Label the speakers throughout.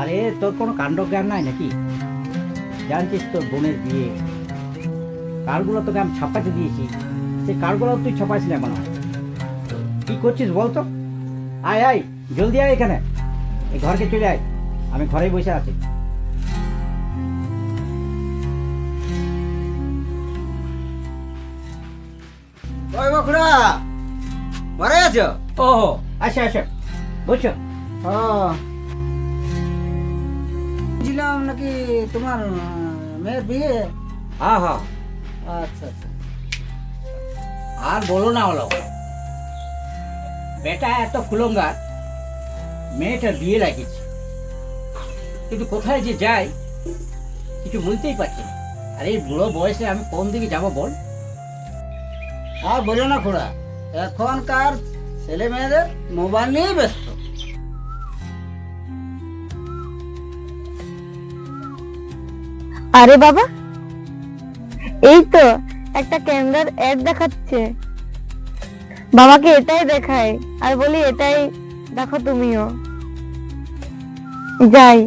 Speaker 1: আরে তোর কোনো কাণ্ড জ্ঞান নাই নাকি? জানছিস তোর বোনের বিয়ে। কারগুলো তোকে আমি ছাপাতে দিয়েছি। সে কারগুলো তুই ছাপাইস না মনে কি করছিস বলতো? আয় আয় জলদি আয় এখানে। এই ঘরকে চলে আয়। আমি ঘরেই বসে আছি।
Speaker 2: ওই ঘরে আছো?
Speaker 1: ও আচ্ছা আচ্ছা
Speaker 2: বুঝছ ছিলাম নাকি তোমার মেয়ের বিয়ে?
Speaker 1: হ্যাঁ হ্যাঁ।
Speaker 2: আচ্ছা আচ্ছা।
Speaker 1: আর বলো না হলো বেটা এত কুলঙ্গার মেয়েটা বিয়ে লাগিয়েছে। কিন্তু কোথায় যে যাই কিছু বলতেই পারছি না। আর এই বুড়ো বয়সে আমি কোন দিকে যাব বল?
Speaker 2: আর বলো না খোড়া এখনকার ছেলে মেয়েদের মোবাইল নিয়েই ব্যস্ত।
Speaker 3: আরে বাবা এই তো একটা ক্যামেরার অ্যাড দেখাচ্ছে। বাবাকে এটাই দেখায় আর বলি এটাই দেখো তুমিও। যাই।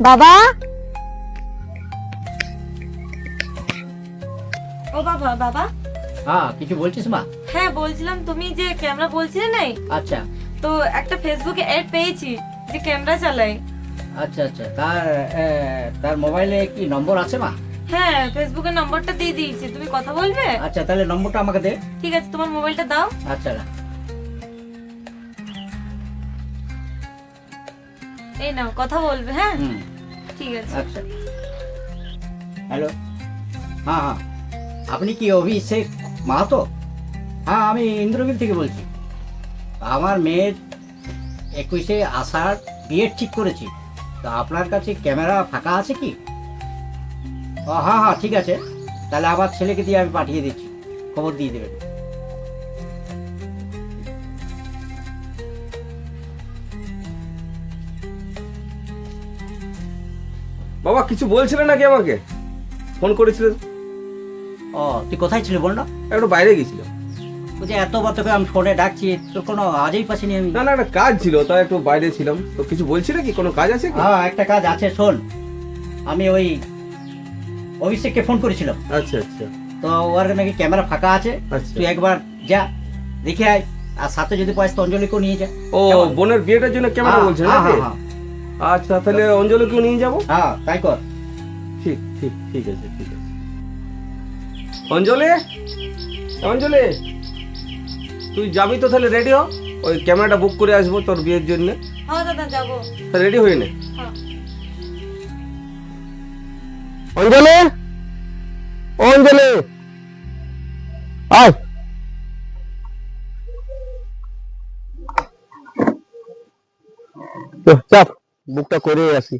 Speaker 3: বাবা?
Speaker 4: ও বাবা বাবা?
Speaker 1: হ্যাঁ কিছু বলছিস মা?
Speaker 4: হ্যাঁ বলছিলাম তুমি যে ক্যামেরা বলছিলে নাই?
Speaker 1: আচ্ছা।
Speaker 4: তো একটা ফেসবুকে অ্যাড পেয়েছি যে ক্যামেরা চালাই
Speaker 1: আচ্ছা আচ্ছা। তার তার মোবাইলে কি নম্বর আছে মা?
Speaker 4: হ্যাঁ ফেসবুকের নম্বরটা দিয়ে দিয়েছি। তুমি কথা বলবে?
Speaker 1: আচ্ছা তাহলে নম্বরটা আমাকে দে।
Speaker 4: ঠিক আছে তোমার মোবাইলটা দাও।
Speaker 1: আচ্ছা।
Speaker 4: এই নাও কথা বলবে হ্যাঁ? ঠিক আছে।
Speaker 1: আচ্ছা। হ্যালো। হ্যাঁ হ্যাঁ। আপনি কি অভিষেক মাহাতো? হ্যাঁ আমি ইন্দ্রবিল থেকে বলছি। আমার মেয়ের একুশে আসার বিয়ে ঠিক করেছি। তো আপনার কাছে ক্যামেরা ফাঁকা আছে কি? ও হ্যাঁ হ্যাঁ ঠিক আছে। তাহলে আবার ছেলেকে দিয়ে আমি পাঠিয়ে দিচ্ছি। খবর দিয়ে দেবেন।
Speaker 5: বাবা কিছু বলছিলে নাকি আমাকে? ফোন করেছিলে
Speaker 1: ও তুই কোথায় ছিলি বল না?
Speaker 5: একটু বাইরে গেছিলাম।
Speaker 1: বলছি এতবার তোকে আমি ফোনে ডাকছি তোর কোনো আজই পাচ্ছিনি আমি।
Speaker 5: না না একটা কাজ ছিল তাই একটু বাইরে ছিলাম। তো কিছু কোনো কাজ আছে কি?
Speaker 1: হ্যাঁ একটা কাজ আছে শোন। আমি ওই অভিষেককে ফোন করেছিলাম।
Speaker 5: আচ্ছা আচ্ছা।
Speaker 1: তো ওর নাকি ক্যামেরা ফাঁকা আছে।
Speaker 5: আচ্ছা।
Speaker 1: তুই একবার যা দেখে আয়। আর সাথে যদি পাস তো অঞ্জলিকেও নিয়ে যা।
Speaker 5: ও
Speaker 1: কেমন?
Speaker 5: বোনের বিয়েটার জন্য ক্যামেরা
Speaker 1: হ্যাঁ,
Speaker 5: বলছেন
Speaker 1: হ্যাঁ,
Speaker 5: নাকি?
Speaker 1: হ্যাঁ,
Speaker 5: আচ্ছা তাহলে অঞ্জলিকেও নিয়ে যাব?
Speaker 1: হ্যাঁ তাই কর।
Speaker 5: ঠিক ঠিক ঠিক আছে ঠিক আছে। অঞ্জলি? অঞ্জলি? তুই যাবি তো তাহলে রেডি হ? ওই ক্যামেরাটা বুক করে আসব তোর বিয়ের জন্য।
Speaker 4: হ্যাঁ দাদা যাব।
Speaker 5: রেডি হয়ে নে?
Speaker 4: হ্যাঁ।
Speaker 5: অঞ্জলি? অঞ্জলি? আয়। চাপ বুকটা করে আসি।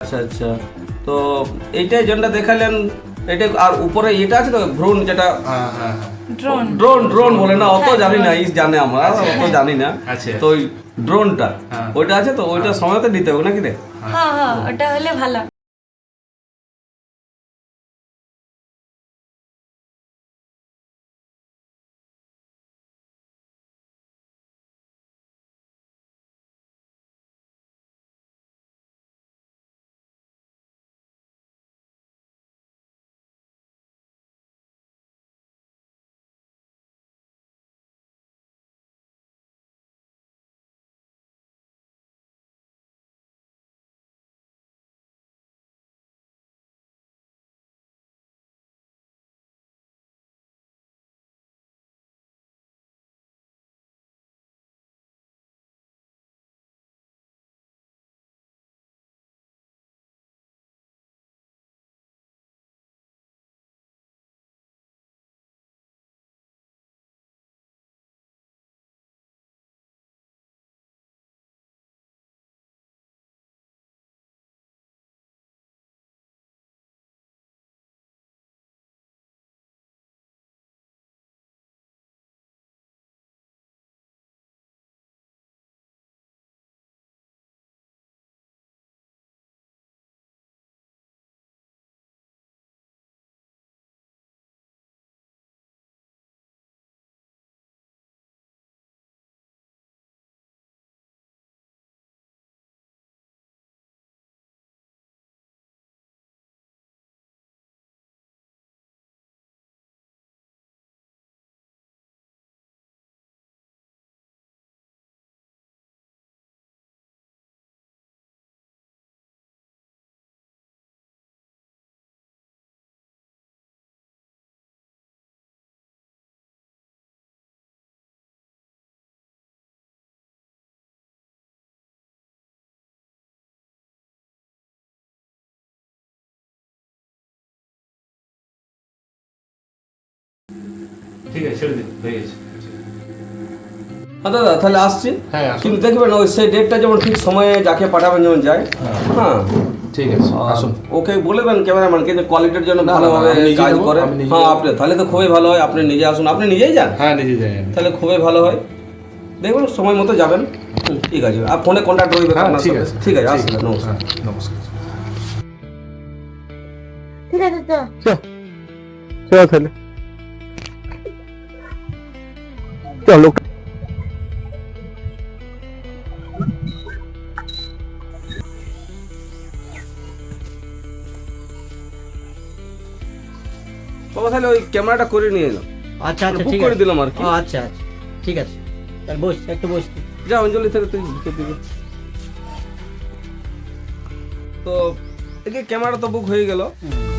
Speaker 5: আচ্ছা আচ্ছা। তো এইটাই যেটা দেখালেন এটা আর উপরে এটা আছে তো ভ্রূণ যেটা?
Speaker 6: হ্যাঁ হ্যাঁ
Speaker 4: ড্রোন
Speaker 5: ড্রোন ড্রোন বলে না অত জানি না এই জানে আমরা অত জানি না।
Speaker 6: আচ্ছা।
Speaker 5: তো ওই ড্রোনটা
Speaker 6: হ্যাঁ।
Speaker 5: ওইটা আছে তো ওইটা সময়তে নিতে হবে নাকি রে?
Speaker 4: হ্যাঁ হ্যাঁ ওটা হলে ভালো।
Speaker 6: ঠিক আছে ছেড়ে দিন হয়ে গেছে।
Speaker 5: হ্যাঁ দাদা তাহলে আসছি।
Speaker 6: হ্যাঁ,
Speaker 5: কিন্তু দেখবেন ওই সেই ডেটটা যেমন ঠিক সময়ে যাকে পাঠাবেন যেমন যায়। হ্যাঁ
Speaker 6: ঠিক আছে আসুন।
Speaker 5: ওকে বলে দেন ক্যামেরাম্যানকে যে কোয়ালিটির জন্য ভালোভাবে কাজ করে। হ্যাঁ আপনি তাহলে তো খুবই ভালো হয় আপনি নিজে আসুন। আপনি নিজেই যান।
Speaker 6: হ্যাঁ নিজে যাই
Speaker 5: তাহলে খুবই ভালো হয়। দেখবেন সময় মতো যাবেন। ঠিক আছে আর ফোনে কন্ট্যাক্ট রইবে
Speaker 6: হ্যাঁ ঠিক আছে
Speaker 5: ঠিক আছে আসলে নমস্কার।
Speaker 6: হ্যাঁ, নমস্কার।
Speaker 3: ঠিক আছে তো?
Speaker 7: চলো তাহলে। চলো
Speaker 5: বাবা তাহলে ওই ক্যামেরাটা করে নিয়ে এলাম
Speaker 1: আচ্ছা আচ্ছা
Speaker 5: বুক
Speaker 1: ঠিক
Speaker 5: করে
Speaker 1: আছে।
Speaker 5: দিলাম আর কি।
Speaker 1: ও, আচ্ছা আচ্ছা ঠিক আছে। তাহলে বস একটু বস। তুই।
Speaker 5: যা অঞ্জলি থেকে তুই ভিতর দিকে তো এদিকে ক্যামেরা তো বুক হয়ে গেল।
Speaker 1: হুম।